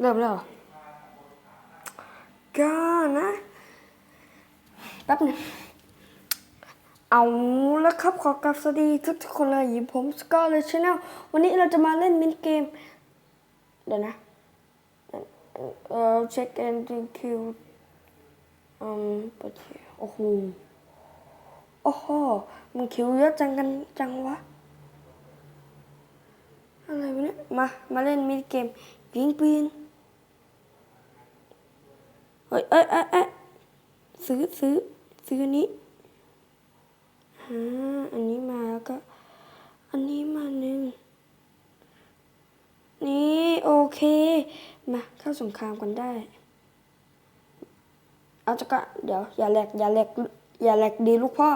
เริ่มแล้วก็นะแป๊บหนึงเอาล้วครับขอกลับสวัสดีทุกทุกคนเลยอยู่ผมสกอร์เลยชาแนลวันนี้เราจะมาเล่นมินเกม เดี๋ยวนะเออเช็คแอนด์คิวอืมปิดคิวโอ้โหโอ้โหมันคิวเยอะจังกันจังวะอะไรวะเนี่ยมามาเล่นมินิเกมยิงปืน เฮ้ยเอ้ยเอ้ยเอ้ยซื้อซื้อซื้ออันนี้ฮะอันนี้มาแล้วก็ อันนี้มาหนึ่งนี่โอเค มาเข้าสงครามกันได้ เอาจะก็เดี๋ยว อย่าแหลกอย่าแหลกอย่าแหลกดีลูกพ่อ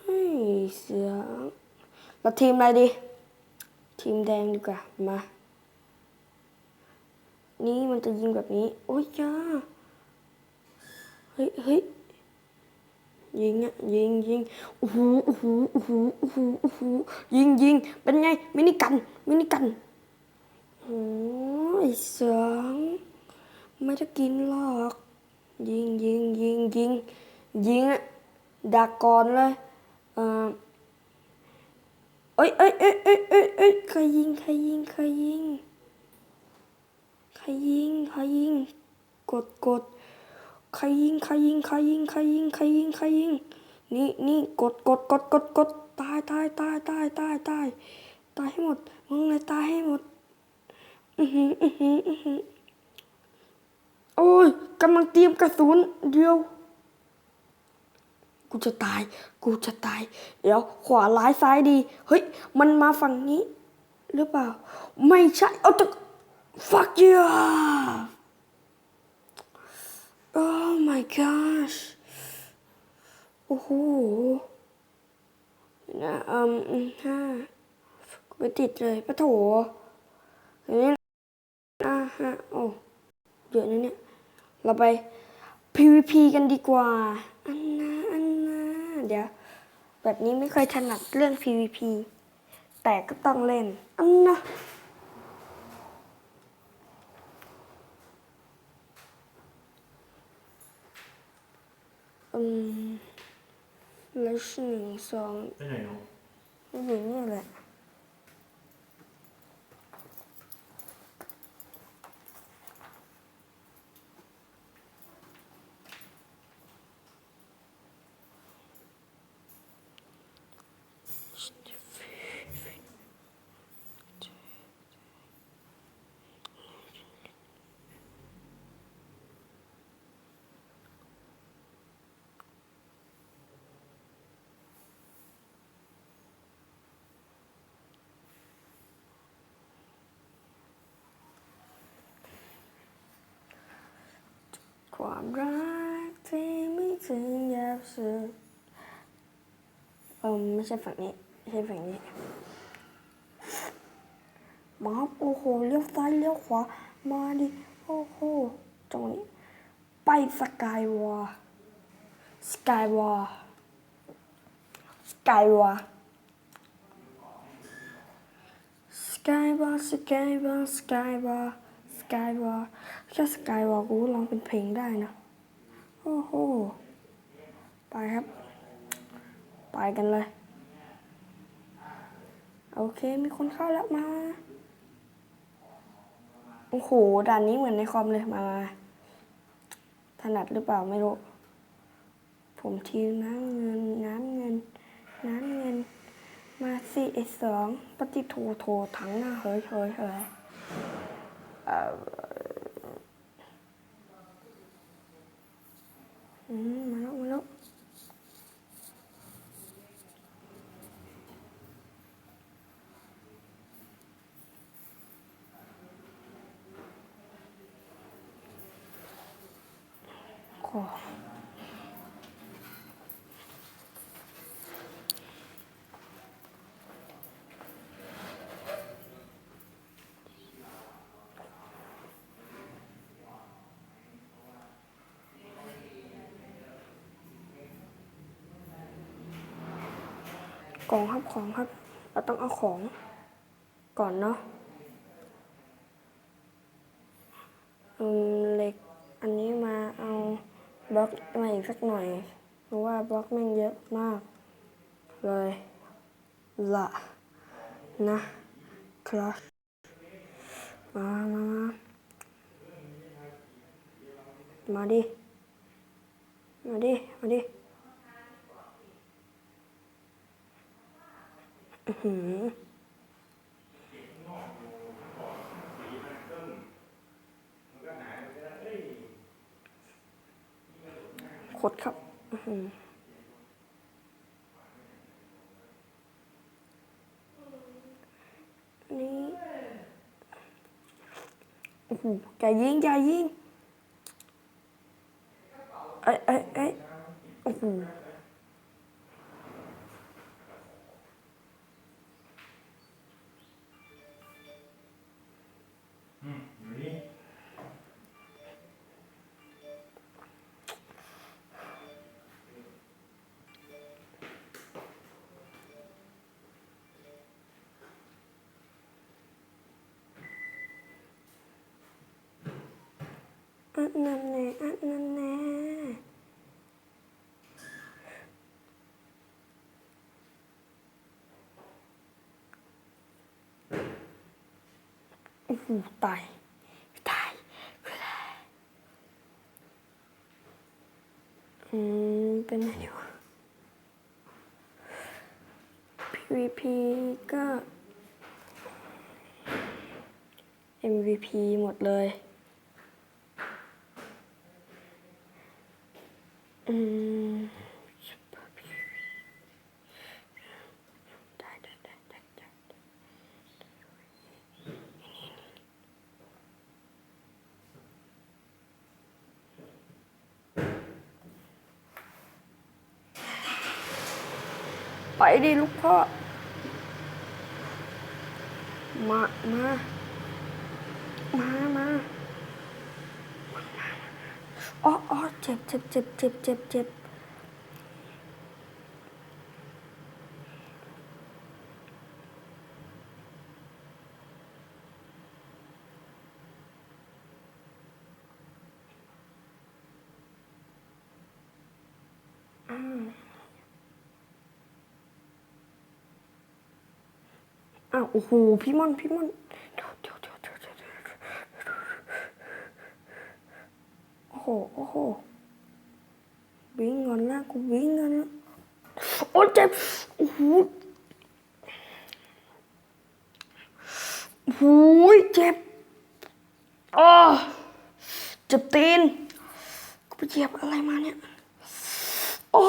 เฮ้ยเสือเราทีมอะไรดี ทีมแดงดีกว่า มา นี่มันจะยิงแบบนี้ โอ้ยจ้าเฮ้ยเฮ้ยยิงอะยิงยิงโอ้โหโอ้โหโอ้โหโอ้โหโอ้โหยิงยิงเป็นไงมินิกันมินิกันโอ้ยเสืองไม่จะกินหรอก ยิงยิงยิงยิงยิงอะดักก่อนเลยเอ่อเอ้ยเอ้ยเอ้ยเอ้ยเอ้ยเอ้ยใครยิงใครยิงใครยิง รยิงใครยิง กดกดใครยิงใครยิงใครยิงใครยิงใครยิงใครยิง นี่นี่กดกดกดกดกดตายตายตายตายตายตายตายให้หมด มึงเลยตายให้หมด อือหืออือหืออือหือโอ้ยกำลังเตรียมกระสุนเดียว กูจะตาย กูจะตาย เดี๋ยว ขวาร้ายซ้ายดี เฮ้ย มันมาฝั่งนี้ หรือเปล่า ไม่ใช่ เอาแต่ fuck you oh my gosh โอ้โหนะอืมอืมห้าไปติดเลยปะโถอันนี้อ่าฮะโอ้เยอะนะเนี่ย เราไป PVP กันดีกว่า อันนะอันนะเดี๋ยว แบบนี้ไม่ค่อยถนัดเรื่อง PVP แต่ก็ต้องเล่น อันนะ อืมแล้วหนึ่งสอง ไปไหนเนาะ อยู่นี่แหละ ความรักที่ไม่ถึงยามสุดเออไม่ใช่ฝั่งนี้ไม่ใช่ฝั่งนี้มาครับโอ้โหเลี้ยวซ้ายเลี้ยวขวามาดิโอ้โหจังนี้ ไปสกายวอลสกายวอลสกายวอลสกายวอลสกายวอลสกายวอล กายวอลแค่สกายวอลกูร้องเป็นเพลงได้นะ โอ้โห ไปครับ ไปกันเลย โอเค มีคนเข้าแล้วมา โอ้โห ด่านนี้เหมือนในคอมเลยมามาถนัดหรือเปล่าไม่รู้ ผมทีน้ำเงิน น้ำเงิน น้ำเงิน มาสิไอสองปฏิโทโทถังหน้าเฮ้ยเฮ้ยเฮ้ย เอ่ออืม มาแล้วมาแล้วของครับของครับ เราต้องเอาของก่อนเนาะอืมเหล็กอันนี้มาเอาบล็อกมาอีกสักหน่อย เพราะว่าบล็อกแม่งเยอะมาก เลยละนะครับมามา มามาดิ มาดิ มาดิ อื้อ หือขดครับอื้อหือนี่โอ้โหอย่ายิงอย่ายิงเอ้ยเอ้ยเอ้ยโอ้โห อันนั้นแน่อันนั้นแน่โอ้โหตายตายอืม เป็นไงดีวะ PVP ก็ MVP หมดเลย อืมได้ได้ได้ได้ได้ไปดิลูกพ่อ มา มามา มา อ๋ออ๋อเจ็บเจ็บเจ็บเจ็บเจ็บเจ็บอ้าวโอ้โหพี่มอนพี่มอนเดี๋ยวเดี๋ยวเดี๋ยวเดี๋ยวเดี๋ยวเดี๋ยว โอ้โห โอ้โห วิ่งก่อนนะกูวิ่งก่อนโอ้เจ็บโอ้โหโอ้โหเจ็บอ้อเจ็บตีน กูไปเหยียบอะไรมาเนี่ยโอ้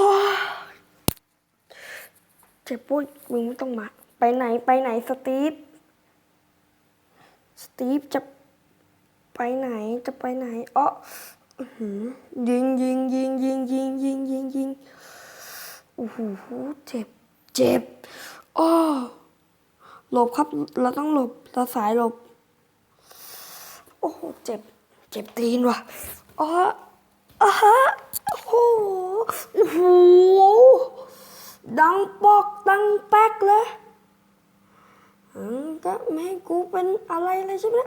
เจ็บปุ้ยมึงไม่ต้องมา ไปไหนไปไหนสตีฟ สตีฟจะไปไหนจะไปไหนอ้อ ยิงยิงยิงยิงยิงยิงยิงยิงโอ้โหเจ็บเจ็บอ้อหลบครับเราต้องหลบเราสายหลบ โอ้โหเจ็บเจ็บตีนว่ะอ๋ออะฮะโอ้โหโอ้โหดังปอกดังแป๊กเลยอืมก็ไม่ให้กูเป็นอะไรเลยใช่ไหม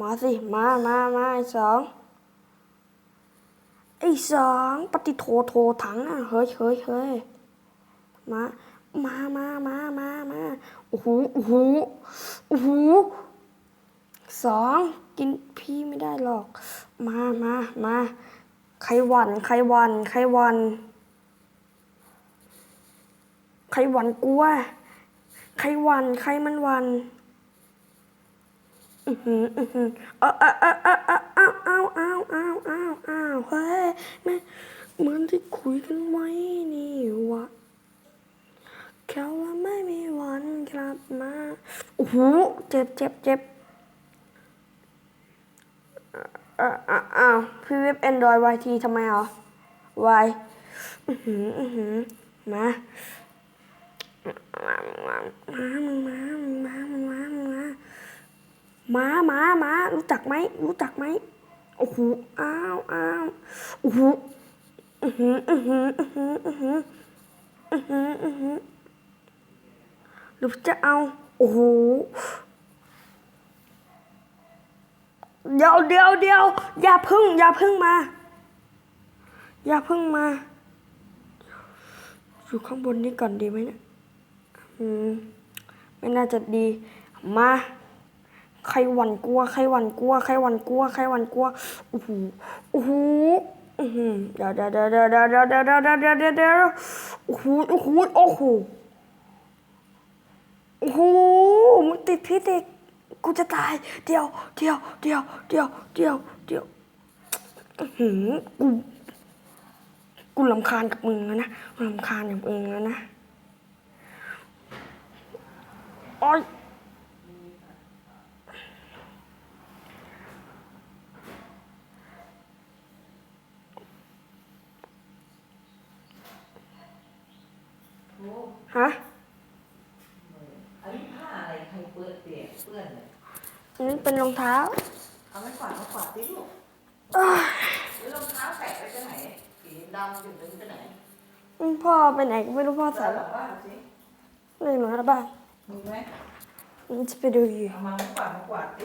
มาสิ มามามาไอ้สองไอ้สองปฏิโทโทถังอะเฮ้ยเฮ้ยเฮ้ยมามามามามามาโอ้โหโอ้โหโอ้โหสองกินพี่ไม่ได้หรอก มามามาใครวันใครวันใครวันใครวันกลัว ใครวันใครมันวัน อือหืออือหือเอ้าเอ้าเอ้าเอ้าเอ้าเอ้าเอ้าเอ้าเอ้าเอ้าเอ้าเฮ้ยแม่เหมือนที่คุยกันไว้นี่วะแค่ว่าไม่มีวันกลับมาโอ้โหเจ็บเจ็บเจ็บอ่าอ่าอ้าวพี่เว็บ Android YT ทำไมเหรอ Y อือหืออือหือมามามามามามามา ม้าม้าม้ารู้จักไหมรู้จักไหมโอ้โหอ้าวอ้าวโอ้โหอือหืออือหืออือหืออือหืออือหืออือหือหรือจะเอาโอ้โหเดี๋ยวเดี๋ยวเดี๋ยวอย่าพึ่ง อย่าพึ่งมา อย่าพึ่งมา อยู่ข้างบนนี้ก่อนดีไหมเนี่ยอืมไม่น่าจะดีมา ใครวันกลัวใครวันกลัวใครวันกลัวใครวันกลัวโอ้โหโอ้โหเดี๋ยวเดี๋ยวเดี๋ยวเดี๋ยวเดี๋ยวเดี๋ยวเดี๋ยวเดี๋ยวเดี๋ยวเดี๋ยวโอ้โหโอ้โหโอ้โหโอ้โหมันติดพิษอีกกูจะตาย เดี๋ยวเดี๋ยวเดี๋ยวเดี๋ยวเดี๋ยวเดี๋ยวหือกูกูลำคาญกับมึงนะลำคาญกับมึงนะ โอ้ย ฮะอันนี้ผ้าอะไรใครเปื้อนเปียกเปื้อนเนี่ยอันนี้เป็นรองเท้า เอาไม้กวาดมาขวาดสิลูกอ้าวแล้วรองเท้าแตะไปที่ไหนสีดำอยู่ตรงที่ไหนพ่อไปไหนก็ไม่รู้พ่อใส่หลังบ้านสิในหนูนะบ้านมีไหมมันจะไปดูอยู่เอามาไม้กวาดมากวาดสิ